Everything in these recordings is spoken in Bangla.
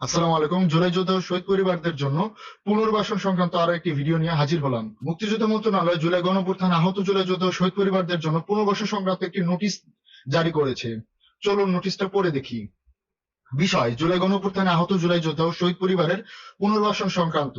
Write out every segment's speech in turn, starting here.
আসসালামু আলাইকুম। জুলাই যুদ্ধ শহীদ পরিবারদের জন্য পুনর্বাসন সংক্রান্ত আরও একটি ভিডিও নিয়ে হাজির হলাম। মুক্তিযুদ্ধ মন্ত্রণালয় জুলাই গণপ্রথান আহত জুলাই যুদ্ধ শহীদ পরিবারদের জন্য পুনর্বাসন সংক্রান্ত একটি নোটিশ জারি করেছে। চলুন নোটিশটা পড়ে দেখি। বিষয়, জুলাই গণপ্রথানে আহত জুলাই যোদ্ধা ও শহীদ পরিবারের পুনর্বাসন সংক্রান্ত।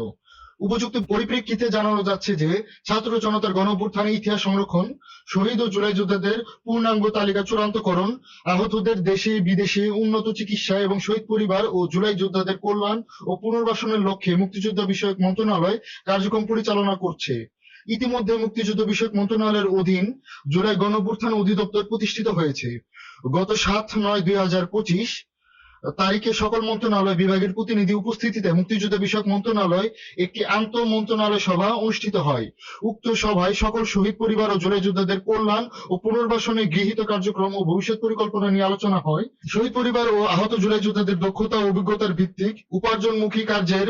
উপযুক্ত পরিপ্রেক্ষিতে জানানো যাচ্ছে যে, ছাত্র জনতার গণ অভ্যুত্থানের ইতিহাস সংরক্ষণ, শহীদ ও জুলাই যোদ্ধাদের পূর্ণাঙ্গ তালিকা চূড়ান্তকরণ, আহতদের দেশে, বিদেশে উন্নত চিকিৎসা এবং শহীদ পরিবার ও জুলাই যোদ্ধাদের কল্যাণ ও পুনর্বাসনের লক্ষ্যে মুক্তিযুদ্ধ বিষয়ক মন্ত্রণালয় কার্যক্রম পরিচালনা করছে। ইতিমধ্যে মুক্তিযুদ্ধ বিষয়ক মন্ত্রণালয়ের অধীন জুলাই গণ অভ্যুত্থান অধিদপ্তর প্রতিষ্ঠিত হয়েছে। গত সাত নয় দুই হাজার পঁচিশ তারিখে সকল মন্ত্রণালয় বিভাগের প্রতিনিধি উপস্থিতিতে মুক্তিযুদ্ধ বিষয়ক মন্ত্রণালয় একটি আন্তঃ মন্ত্রণালয় সভা অনুষ্ঠিত হয়। উক্ত সভায় সকল শহীদ পরিবার ও জুলাই যোদ্ধাদের কল্যাণ ও পুনর্বাসনে গৃহীত কার্যক্রম ও ভবিষ্যৎ পরিকল্পনা নিয়ে আলোচনা হয়। শহীদ পরিবার ও আহত জুলাই যোদ্ধাদের দক্ষতা ও অভিজ্ঞতার ভিত্তিক উপার্জনমুখী কার্যের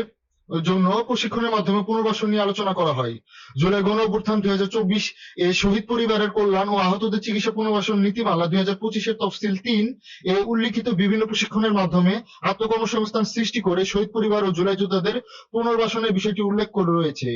জন্য প্রশিক্ষণের মাধ্যমে পুনর্বাসন নিয়ে আলোচনা করা হয়। জুলাই গণ অভ্যুত্থান দুই হাজার চব্বিশ এ শহীদ পরিবারের কল্যাণ ও আহতদের চিকিৎসা পুনর্বাসন নীতিমালা দুই হাজার পঁচিশের তফসিল তিন এ উল্লিখিত বিভিন্ন প্রশিক্ষণের মাধ্যমে আত্মকর্মসংস্থান সৃষ্টি করে শহীদ পরিবার ও জুলাই যোদ্ধাদের পুনর্বাসনের বিষয়টি উল্লেখ করে রয়েছে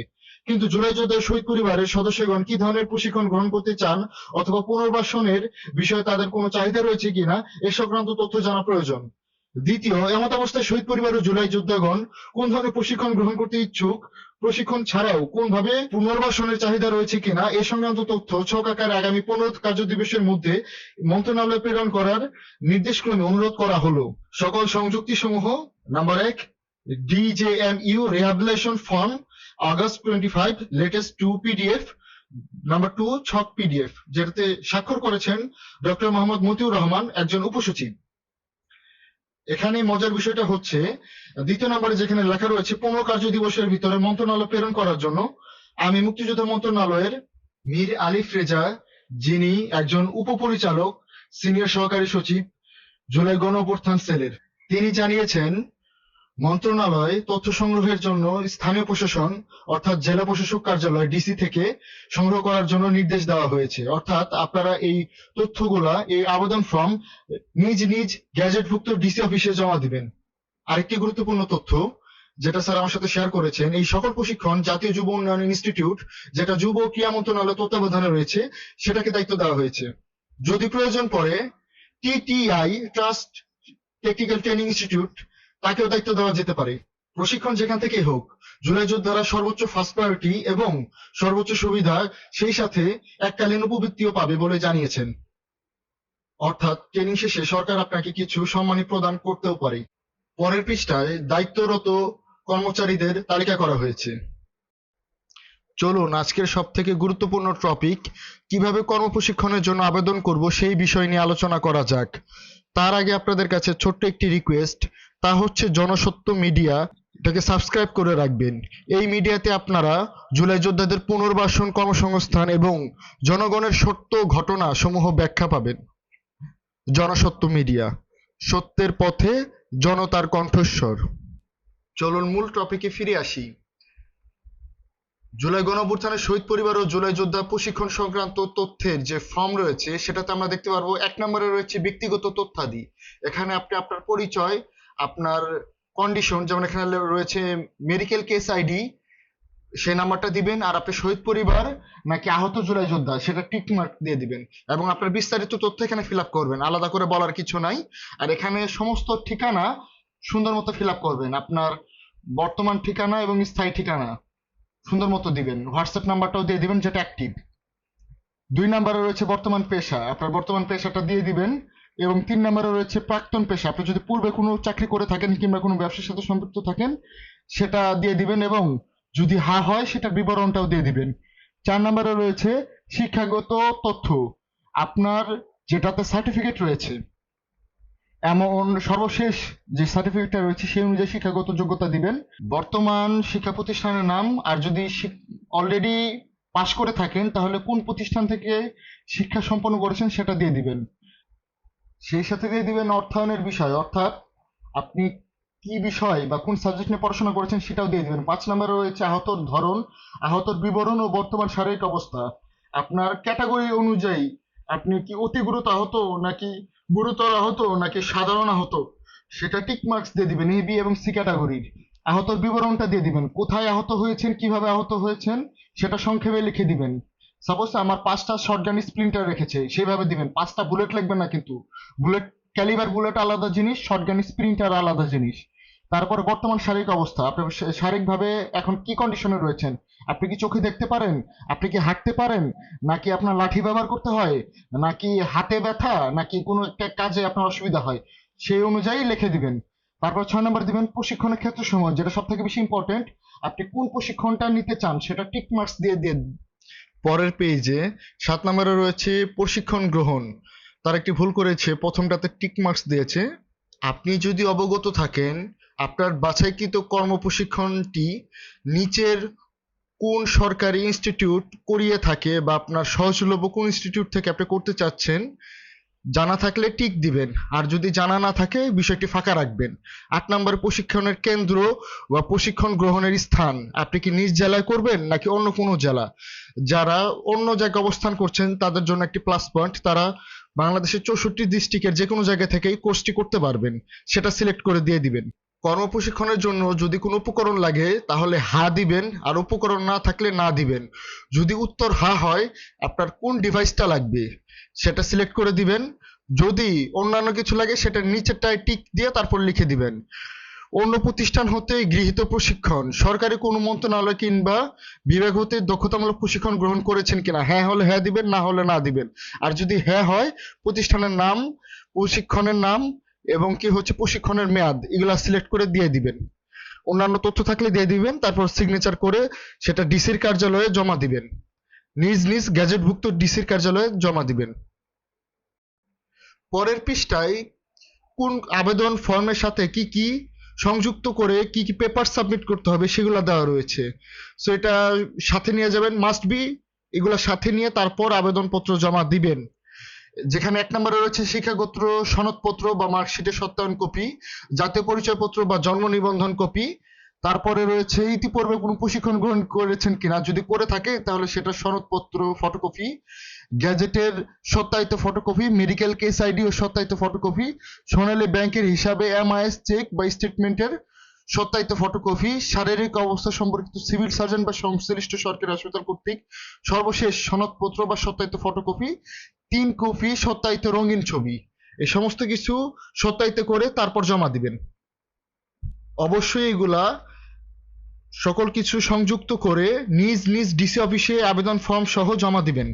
কিন্তু জুলাই যোদ্ধা ও শহীদ পরিবারের সদস্যগণ কি ধরনের প্রশিক্ষণ গ্রহণ করতে চান অথবা পুনর্বাসনের বিষয়ে তাদের কোনো চাহিদা রয়েছে কিনা, এ সংক্রান্ত তথ্য জানা প্রয়োজন। দ্বিতীয়, এমত অবস্থায় শহীদ পরিবার ও জুলাই যোদ্ধাগণ কোন ধরনের প্রশিক্ষণ গ্রহণ করতে ইচ্ছুক? প্রশিক্ষণ ছাড়াও কোনভাবে পুনর্বাসনের চাহিদা রয়েছে কিনা? এ সংক্রান্ত তথ্য ছক আকারে আগামী পনেরো কার্য দিবসের মধ্যে মন্ত্রণালয়ে প্রেরণ করার নির্দেশক্রমে অনুরোধ করা হলো। সকল সংযুক্তি সমূহ নাম্বার এক, DJMU rehabilitation form, August twenty five, latest two PDF, number two, ছক পিডিএফ, যেটাতে স্বাক্ষর করেছেন ডক্টর মোহাম্মদ মতিউর রহমান, একজন উপসচিব। এখানে মজার বিষয়টা হচ্ছে, দ্বিতীয় নম্বরে যেখানে লেখা রয়েছে পনেরো কার্য দিবসের ভিতরে মন্ত্রণালয় প্রেরণ করার জন্য আমি মুক্তিযোদ্ধা মন্ত্রণালয়ের মীর আলিফ রেজা যিনি একজন উপপরিচালক, সিনিয়র সহকারী সচিব, জুলাই গণ সেলের। তিনি জানিয়েছেন মন্ত্রণালয় তথ্য সংগ্রহের জন্য স্থানীয় প্রশাসন, অর্থাৎ জেলা প্রশাসক কার্যালয় ডিসি থেকে সংগ্রহ করার জন্য নির্দেশ দেওয়া হয়েছে। অর্থাৎ আপনারা এই তথ্যগুলা, এই আবেদন ফর্ম নিজ নিজ গ্যাজেটভুক্ত ডিসি অফিসে জমা দিবেন। আরেকটি গুরুত্বপূর্ণ তথ্য, যেটা স্যার আমার সাথে শেয়ার করেছেন, এই সকল প্রশিক্ষণ জাতীয় যুব উন্নয়ন ইনস্টিটিউট, যেটা যুব ও ক্রীড়া মন্ত্রণালয় তত্ত্বাবধানে রয়েছে, সেটাকে দায়িত্ব দেওয়া হয়েছে। যদি প্রয়োজন পড়ে TTI trust technical training institute তাকেও দায়িত্ব দেওয়া যেতে পারে। প্রশিক্ষণ যেখান থেকেই হোক, জুলাই যোদ্ধারা সর্বোচ্চ ফার্স্ট প্রায়োরিটি এবং সর্বোচ্চ সুবিধা সেই সাথে এককালীন উপবৃত্তিও পাবে বলে জানিয়েছেন। অর্থাৎ ট্রেনিং শেষে সরকার আপনাকে কিছু সম্মানী প্রদান করতেও পারে। পরের পৃষ্ঠায় দায়িত্বরত কর্মচারীদের তালিকা করা হয়েছে। চলুন, আজকের সব থেকে গুরুত্বপূর্ণ টপিক কীভাবে কর্মপ্রশিক্ষণের জন্য আবেদন করব সেই বিষয় নিয়ে আলোচনা করা যাক। তার আগে আপনাদের কাছে ছোট্ট একটি রিকোয়েস্ট তা হচ্ছে জনসত্য মিডিয়া, এটাকে সাবস্ক্রাইব করে রাখবেন। এই মিডিয়াতে আপনারা জুলাই যোদ্ধাদের পুনর্বাসন কর্মসংস্থান এবং জনগণের সত্য ঘটনা সমূহ ব্যাখ্যা পাবেন। জনসত্য মিডিয়া, সত্যের পথে জনতার কণ্ঠস্বর। চলুন মূল টপিকে ফিরে আসি। জুলাই গণঅভ্যুত্থানের শহীদ পরিবার ও জুলাই যোদ্ধা প্রশিক্ষণ সংক্রান্ত তথ্যের যে ফর্ম রয়েছে, সেটাতে আমরা দেখতে পারব, এক নম্বরে রয়েছে ব্যক্তিগত তথ্যাদি। এখানে আপনি আপনার পরিচয় আপনার কন্ডিশন যেমন এখানে রয়েছে মেডিকেল কেস আইডি সেই নাম্বারটা দিবেন আর আপনি শহীদ পরিবার নাকি আহত জুলাই যোদ্ধা, সেটা টিক মার্ক দিয়ে দিবেন। এবং আপনার বিস্তারিত তথ্য এখানে ফিল আপ করবেন। আলাদা করে বলার কিছু নাই। আর এখানে সমস্ত ঠিকানা সুন্দর মতো ফিল আপ করবেন। আপনার বর্তমান ঠিকানা এবং স্থায়ী ঠিকানা সুন্দর মতো দিবেন। হোয়াটসঅ্যাপ নাম্বারটাও দিয়ে দিবেন, যেটা অ্যাক্টিভ দুই নাম্বারে রয়েছে বর্তমান পেশা। আপনার বর্তমান পেশাটা দিয়ে দিবেন। এবং তিন নাম্বারে রয়েছে প্রাক্তন পেশা। আপনি যদি পূর্বে কোনো চাকরি করে থাকেন কিংবা কোনো ব্যবসার সাথে সম্পৃক্ত থাকেন, সেটা দিয়ে দিবেন এবং যদি হা হয় সেটা বিবরণটাও দিয়ে দিবেন। চার নাম্বারে রয়েছে শিক্ষাগত তথ্য। আপনার যেটাতে সার্টিফিকেট রয়েছে, এমন সর্বশেষ যে সার্টিফিকেটটা রয়েছে, সেই অনুযায়ী শিক্ষাগত যোগ্যতা দিবেন। বর্তমান শিক্ষা প্রতিষ্ঠানের নাম, আর যদি অলরেডি পাশ করে থাকেন, তাহলে কোন প্রতিষ্ঠান থেকে শিক্ষা সম্পন্ন করেছেন, সেটা দিয়ে দিবেন। সেই সাথে দিয়ে দিবেন অর্থায়নের বিষয়, অর্থাৎ আপনি কি বিষয় বা কোন সাবজেক্ট নিয়ে পড়াশোনা করেছেন সেটাও দিয়ে দিবেন। পাঁচ নম্বরে রয়েছে আহতর ধরন, আহতর বিবরণ ও বর্তমান শারীরিক অবস্থা। আপনার ক্যাটাগরি অনুযায়ী আপনি কি অতি গুরুতর আহত নাকি গুরুতর আহত নাকি সাধারণ আহত? সেটা টিক মার্কস দিয়ে দিবেন এ বি এবং সি ক্যাটাগরির আহতর বিবরণটা দিয়ে দিবেন, কোথায় আহত হয়েছেন, কীভাবে আহত হয়েছেন, সেটা সংক্ষেপে লিখে দিবেন। সাপোজ আমার পাঁচটা শর্টগান স্প্লিন্টার রেখেছে, সেইভাবে দিবেন। পাঁচটা বুলেট লাগবে না কিন্তু। বুলেট ক্যালিবার বুলেট আলাদা জিনিস শর্টগান স্প্রিন্টার আলাদা জিনিস। তারপর বর্তমান শারীরিক অবস্থা। আপনি শারীরিকভাবে এখন কি কন্ডিশনে রয়েছেন? আপনি কি চোখে দেখতে পারেন? আপনি কি হাঁটতে পারেন? নাকি আপনার লাঠি ব্যবহার করতে হয়? নাকি হাতে ব্যথা? নাকি কোনো একটা কাজে আপনার অসুবিধা হয়? সেই অনুযায়ী লিখে দিবেন। তারপর ছয় নম্বর দিবেন প্রশিক্ষণের ক্ষেত্র সময় যেটা সব থেকে বেশি ইম্পর্টেন্ট আপনি কোন প্রশিক্ষণটা নিতে চান, সেটা টিক মার্কস দিয়ে দিয়ে পরের পেজে সাত নম্বরে রয়েছে প্রশিক্ষণ গ্রহণ। তার একটি ভুল করেছে, প্রথমটাতে টিক মার্কস দিয়েছে। আপনি যদি অবগত থাকেন, আপনার বাছাইকৃত কর্ম প্রশিক্ষণটি নিচের কোন সরকারি ইনস্টিটিউট করিয়ে থাকে বা আপনার সহজলভ্য কোন ইনস্টিটিউট থেকে আপনি করতে চাচ্ছেন জানা থাকলে টিক দিবেন। আর যদি জানা না থাকে, বিষয়টি ফাঁকা রাখবেন। আট নম্বর প্রশিক্ষণের কেন্দ্র বা প্রশিক্ষণ গ্রহণের স্থান। আপনি কি নিজ জেলায় করবেন, নাকি অন্য কোনো জেলা? যারা অন্য জায়গায় অবস্থান করছেন, তাদের জন্য একটি প্লাস পয়েন্ট তারা বাংলাদেশের চৌষট্টি ডিস্ট্রিক্টের যে কোনো জায়গা থেকেই কোর্সটি করতে পারবেন। সেটা সিলেক্ট করে দিয়ে দিবেন। কর্ম প্রশিক্ষণের জন্য যদি কোনো উপকরণ লাগে, তাহলে হা দিবেন, আর উপকরণ না থাকলে না দিবেন। যদি উত্তর হা হয়, আপনার কোন ডিভাইসটা লাগবে সেটা সিলেক্ট করে দিবেন। যদি অন্যান্য কিছু লাগে, সেটা নিচেরটায় টিক দিয়ে তারপর লিখে দিবেন। অন্য প্রতিষ্ঠান হতে গৃহীত প্রশিক্ষণ, সরকারি কোনো মন্ত্রণালয় কিংবা বিভাগ হতে দক্ষতামূলক প্রশিক্ষণ গ্রহণ করেছেন কিনা? হ্যাঁ হলে হ্যাঁ দিবেন, না হলে না দিবেন। আর যদি হ্যাঁ হয়, প্রতিষ্ঠানের নাম, প্রশিক্ষণের নাম এবং কি হচ্ছে, প্রশিক্ষণের মেয়াদ, এগুলা সিলেক্ট করে দিয়ে দিবেন। অন্যান্য তথ্য থাকলে দিয়ে দিবেন, তারপর সিগনেচার করে সেটা ডিসির কার্যালয়ে জমা দিবেন। নিজ নিজ গ্যাজেটভুক্ত ডিসির কার্যালয়ে জমা দিবেন। পরের পৃষ্ঠায় কোন আবেদন ফর্মের সাথে কি কি সংযুক্ত করে কি কি পেপার সাবমিট করতে হবে সেগুলো দেওয়া রয়েছে। সো এটা সাথে নিয়ে যাবেন মাস্ট বি এগুলো সাথে নিয়ে তারপর আবেদনপত্র জমা দিবেন। যেখানে এক নম্বরে রয়েছে শিক্ষাগত সনদপত্র বা মার্কশিটের সত্যায়ন কপি, জাতীয় পরিচয়পত্র বা জন্ম নিবন্ধন কপি। তারপরে রয়েছে ইতিপূর্বে কোনো প্রশিক্ষণ গ্রহণ করেছেন কিনা, যদি করে থাকে তাহলে সেটা সনদপত্র, ফটোকপি, গ্যাজেটের সত্যায়িত ফটোকপি, মেডিকেল কেস আইডি ও সত্যায়িত ফটোকপি, সোনালী ব্যাংকের হিসাবে এমআইএস চেক বা স্টেটমেন্টের সত্যায়িত ফটোকপি শারীরিক অবস্থা সম্পর্কিত সিভিল সার্জন বা সংশ্লিষ্ট সরকারি হাসপাতাল কর্তৃক সর্বশেষ সনদপত্র বা সত্যায়িত ফটোকপি তিন কপি সত্যায়িত রঙিন ছবি। এই সমস্ত কিছু সত্যায়িত করে তারপর জমা দিবেন। অবশ্যই এগুলা সকল কিছু সংযুক্ত করে নিজ নিজ ডিসি অফিসে আবেদন ফর্ম সহ জমা দিবেন।